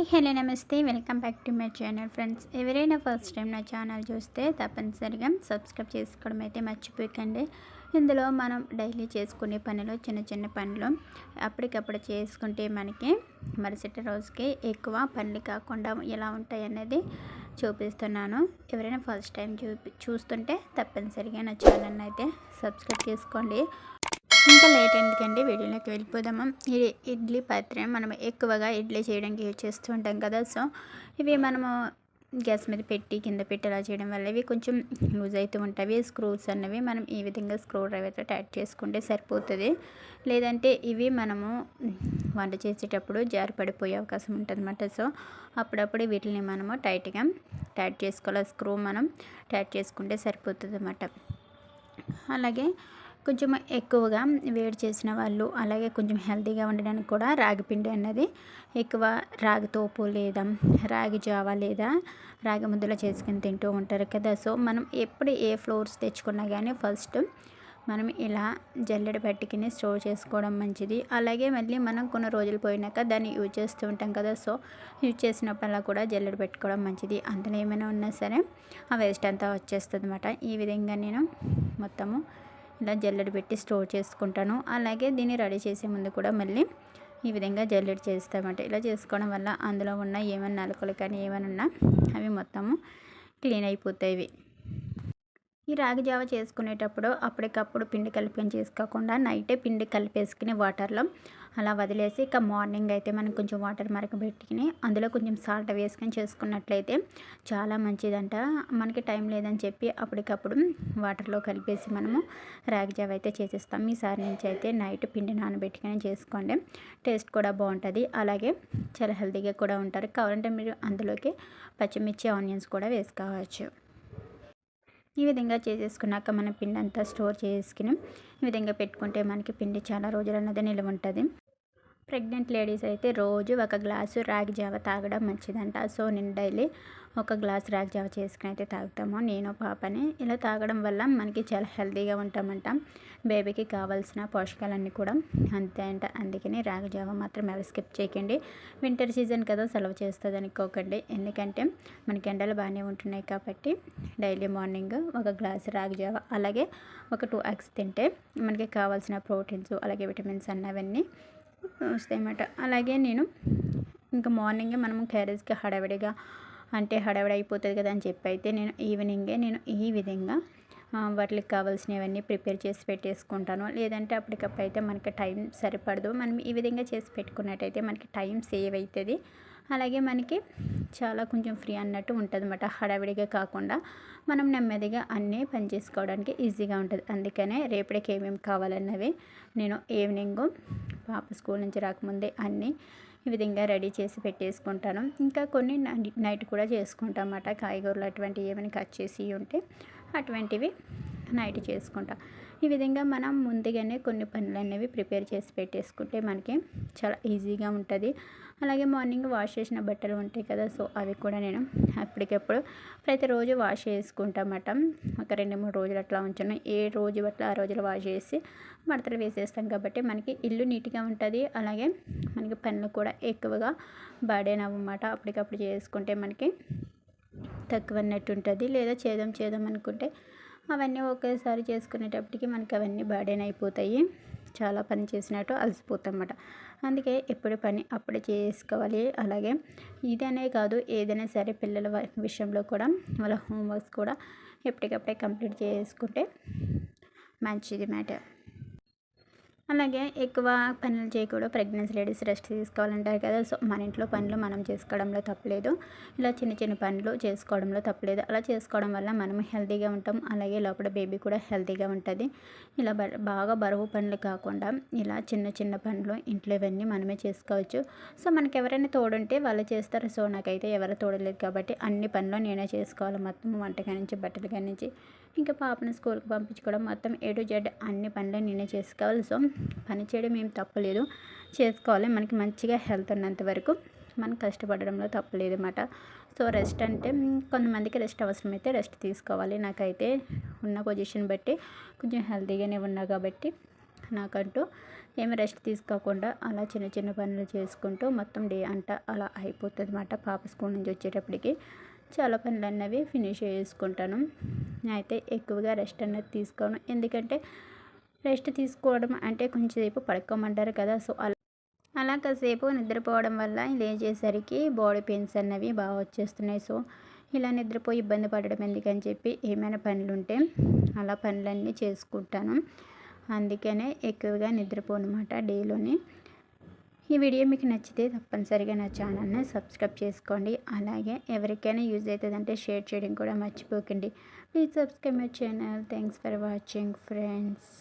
Hi hello నమస్తే welcome back to my channel friends. ఎవరైనా first time నా channel చూస్తే తప్పనిసరిగా సబ్స్క్రైబ్ చేసుకోవడం అయితే మర్చిపోకండి. ఇందులో మనం డైలీ చేసుకునే పనులు చిన్న చిన్న పనులు అప్పటికప్పుడు చేసుకుంటే మనకి మరుసటి రోజుకి ఎక్కువ పనులు కాకుండా ఎలా ఉంటాయి అనేది చూపిస్తున్నాను. ఎవరైనా ఫస్ట్ టైం చూపి చూస్తుంటే తప్పనిసరిగా నా ఛానల్ని అయితే సబ్స్క్రైబ్ చేసుకోండి. ఇంకా లేట్ ఎందుకండి? వీడియోలోకి వెళ్ళిపోదాము? ఇది ఇడ్లీ పాత్ర మనం ఎక్కువగా ఇడ్లీ చేయడానికి యూజ్ చేస్తూ ఉంటాం కదా సో ఇవి మనము గ్యాస్ మీద పెట్టి కింద పెట్టి అలా చేయడం వల్ల ఇవి కొంచెం లూజ్ అవుతూ ఉంటాయి. స్క్రూస్ అన్నవి మనం ఈ విధంగా స్క్రూ డ్రైవర్తో టైట్ చేసుకుంటే సరిపోతుంది. లేదంటే ఇవి మనము వంట చేసేటప్పుడు జారి పడిపోయే అవకాశం ఉంటుంది సో అప్పుడప్పుడు వీటిని మనము టైట్గా టైట్ చేసుకోవాలి. స్క్రూ మనం టైట్ చేసుకుంటే సరిపోతుంది అన్నమాట అలాగే కొంచెం ఎక్కువగా వేడి చేసిన వాళ్ళు అలాగే కొంచెం హెల్తీగా ఉండడానికి కూడా రాగి పిండి అన్నది ఎక్కువ రాగి తోపు లేదా రాగి జావా లేదా రాగి ముద్దలు చేసుకుని తింటూ ఉంటారు కదా. సో మనం ఎప్పుడు ఏ ఫ్లోర్స్ తెచ్చుకున్నా కానీ ఫస్ట్ మనం ఇలా జల్లెడ పెట్టుకుని స్టోర్ చేసుకోవడం మంచిది. అలాగే మళ్ళీ మనం కొన్ని రోజులు పోయినాక దాన్ని యూజ్ చేస్తూ ఉంటాం కదా. సో యూజ్ చేసినప్పుడల్లా కూడా జల్లెడ పెట్టుకోవడం మంచిది. అందులో ఏమైనా ఉన్నా సరే ఆ వేస్ట్ అంతా వచ్చేస్తుంది అనమాట ఈ విధంగా నేను మొత్తము ఇలా జల్లెడ పెట్టి స్టోర్ చేసుకుంటాను. అలాగే దీన్ని రెడీ చేసే ముందు కూడా మళ్ళీ ఈ విధంగా జల్లెడ చేస్తామంటే ఇలా చేసుకోవడం వల్ల అందులో ఉన్న ఏమైనా నలుకలు కానీ ఏమైనా ఉన్నా అవి మొత్తము క్లీన్ అయిపోతాయి ఈ రాగి జావ చేసుకునేటప్పుడు అప్పటికప్పుడు పిండి కలిపి చేసుకోకుండా నైటే పిండి కలిపేసుకుని వాటర్లో అలా వదిలేసి ఇక మార్నింగ్ అయితే మనం కొంచెం వాటర్ మరకబెట్టుకుని అందులో కొంచెం సాల్ట్ వేసుకొని చేసుకున్నట్లయితే చాలా మంచిదంట. మనకి టైం లేదని చెప్పి అప్పటికప్పుడు వాటర్లో కలిపేసి మనము రాగి జావ అయితే చేసేస్తాం. ఈసారి నుంచి అయితే నైట్ పిండి నానబెట్టుకుని చేసుకోండి. టేస్ట్ కూడా బాగుంటుంది. అలాగే చాలా హెల్తీగా కూడా ఉంటారు. కావాలంటే మీరు అందులోకి పచ్చిమిర్చి ఆనియన్స్ కూడా వేసుకోవచ్చు. ఈ విధంగా చేసేసుకున్నాక మన పిండి అంతా స్టోర్ చేసుకుని ఈ విధంగా పెట్టుకుంటే మనకి పిండి చాలా రోజులు అన్నది నిల్వ ఉంటుంది ప్రెగ్నెంట్ లేడీస్ అయితే రోజు ఒక గ్లాసు రాగి జావ తాగడం మంచిదంట. సో నేను డైలీ ఒక గ్లాస్ రాగి జావ చేసుకుని అయితే తాగుతాము. నేను పాపని ఇలా తాగడం వల్ల మనకి చాలా హెల్తీగా ఉంటామంట. బేబీకి కావాల్సిన పోషకాలన్నీ కూడా అంతే అంట. అందుకని రాగి జావ మాత్రం ఎవరు స్కిప్ చేయకండి. వింటర్ సీజన్ కదా సెలవు చేస్తుంది అనుకోకండి. ఎందుకంటే మనకి ఎండలు బాగానే ఉంటున్నాయి కాబట్టి డైలీ మార్నింగ్ ఒక గ్లాస్ రాగి జావ అలాగే ఒక టూ ఎగ్స్ తింటే మనకి కావాల్సిన ప్రోటీన్స్ అలాగే విటమిన్స్ అన్నవన్నీ వస్తాయన్నమాట. అలాగే నేను ఇంకా మార్నింగే మనము క్యారేజ్కి హడావిడిగా అంటే హడావిడి అయిపోతుంది కదా అని చెప్పి అయితే నేను ఈవినింగే నేను ఈ విధంగా వాటికి కావాల్సినవన్నీ ప్రిపేర్ చేసి పెట్టేసుకుంటాను. లేదంటే అప్పటికప్పుడు అయితే మనకి టైం సరిపడదు. మనం ఈ విధంగా చేసి పెట్టుకున్నట్టయితే మనకి టైం సేవ్ అవుతుంది అలాగే మనకి చాలా కొంచెం ఫ్రీ అన్నట్టు ఉంటుంది అనమాట హడావిడిగా కాకుండా మనం నెమ్మదిగా అన్నీ పని చేసుకోవడానికి ఈజీగా ఉంటుంది. అందుకనే రేపటికి ఏమేమి కావాలన్నవి నేను ఈవినింగ్ పాప స్కూల్ నుంచి రాకముందే అన్నీ ఈ విధంగా రెడీ చేసి పెట్టేసుకుంటాను. ఇంకా కొన్ని నైట్ కూడా చేసుకుంటాం అన్నమాట కాయగూరలు అటువంటివి ఏమైనా కట్ చేసి ఉంటే అటువంటివి నైట్ చేసుకుంటా. ఈ విధంగా మనం ముందుగానే కొన్ని పనులు అనేవి ప్రిపేర్ చేసి పెట్టేసుకుంటే మనకి చాలా ఈజీగా ఉంటుంది. అలాగే మార్నింగ్ వాష్ చేసిన బట్టలు ఉంటాయి కదా సో అవి కూడా నేను అప్పటికప్పుడు ప్రతిరోజు వాష్ చేసుకుంటామట ఒక రెండు మూడు రోజులు అట్లా ఉంచాను. ఏ రోజు బట్టలు ఆ రోజులు వాష్ చేసి మడతలు వేసేస్తాం కాబట్టి మనకి ఇల్లు నీట్గా ఉంటుంది. అలాగే మనకి పనులు కూడా ఎక్కువగా బర్డెన్ అప్పటికప్పుడు చేసుకుంటే మనకి తక్కువ అన్నట్టు ఉంటుంది. లేదా చేద్దాం చేద్దాం అనుకుంటే అవన్నీ ఒకేసారి చేసుకునేటప్పటికి మనకి అవన్నీ బర్డెన్ అయిపోతాయి. చాలా పని చేసినట్టు అలసిపోతామన్నమాట. అందుకే ఎప్పుడు పని అప్పుడే చేసుకోవాలి. అలాగే ఇదనే కాదు ఏదైనా సరే పిల్లల విషయంలో కూడా వాళ్ళ హోంవర్క్స్ కూడా ఎప్పటికప్పుడే కంప్లీట్ చేసుకుంటే మంచిది మ్యాటర్ అలాగే ఎక్కువ పనులు చేయకూడదు. ప్రెగ్నెన్సీ లేడీస్ రెస్ట్ తీసుకోవాలంటారు కదా. సో మన ఇంట్లో పనులు మనం చేసుకోవడంలో తప్పలేదు. ఇలా చిన్న చిన్న పనులు చేసుకోవడంలో తప్పలేదు. అలా చేసుకోవడం వల్ల మనం హెల్తీగా ఉంటాం. అలాగే లోపల బేబీ కూడా హెల్తీగా ఉంటుంది. ఇలా బాగా బరువు పనులు కాకుండా ఇలా చిన్న చిన్న పనులు ఇంట్లో ఇవన్నీ మనమే చేసుకోవచ్చు. సో మనకి ఎవరైనా తోడుంటే వాళ్ళు చేస్తారు. సో నాకైతే ఎవరు తోడలేదు కాబట్టి అన్ని పనులు నేనే చేసుకోవాలి. మొత్తం వంటగా నుంచి బట్టలు నుంచి ఇంకా పాపను స్కూల్కి పంపించుకోవడం మొత్తం ఏ టు జెడ్ అన్ని పనులు నేనే చేసుకోవాలి. సో పని చేయడం ఏం తప్పలేదు. చేసుకోవాలి. మనకి మంచిగా హెల్త్ ఉన్నంత వరకు మనం కష్టపడడంలో తప్పలేదు అన్నమాట. సో రెస్ట్ అంటే కొంతమందికి రెస్ట్ అవసరమైతే రెస్ట్ తీసుకోవాలి. నాకైతే ఉన్న పొజిషన్ బట్టి కొంచెం హెల్తీగానే ఉన్నా కాబట్టి నాకంటూ ఏమి రెస్ట్ తీసుకోకుండా అలా చిన్న చిన్న పనులు చేసుకుంటూ మొత్తం డే అంట అలా అయిపోతుంది అన్నమాట పాప స్కూల్ నుంచి వచ్చేటప్పటికి. చాలా పనులు అన్నవి ఫినిష్ చేసుకుంటాను. అయితే ఎక్కువగా రెస్ట్ అనేది తీసుకోను. ఎందుకంటే రెస్ట్ తీసుకోవడం అంటే కొంచెంసేపు పడుకోమంటారు కదా సో అలా అలా కాసేపు నిద్రపోవడం వల్ల లేచేసరికి బాడీ పెయిన్స్ అన్నవి బాగా వచ్చేస్తున్నాయి. సో ఇలా నిద్రపోయి ఇబ్బంది పడడం ఎందుకని చెప్పి ఏమైనా పనులు ఉంటే అలా పనులన్నీ చేసుకుంటాను. అందుకనే ఎక్కువగా నిద్రపోనమాట డేలోని ఈ వీడియో మీకు నచ్చితే తప్పనిసరిగా నా ఛానల్ని సబ్స్క్రైబ్ చేసుకోండి. అలాగే ఎవరికైనా యూజ్ అవుతుందంటే షేర్ చేయడం కూడా మర్చిపోకండి. Please subscribe my channel. Thanks for watching friends.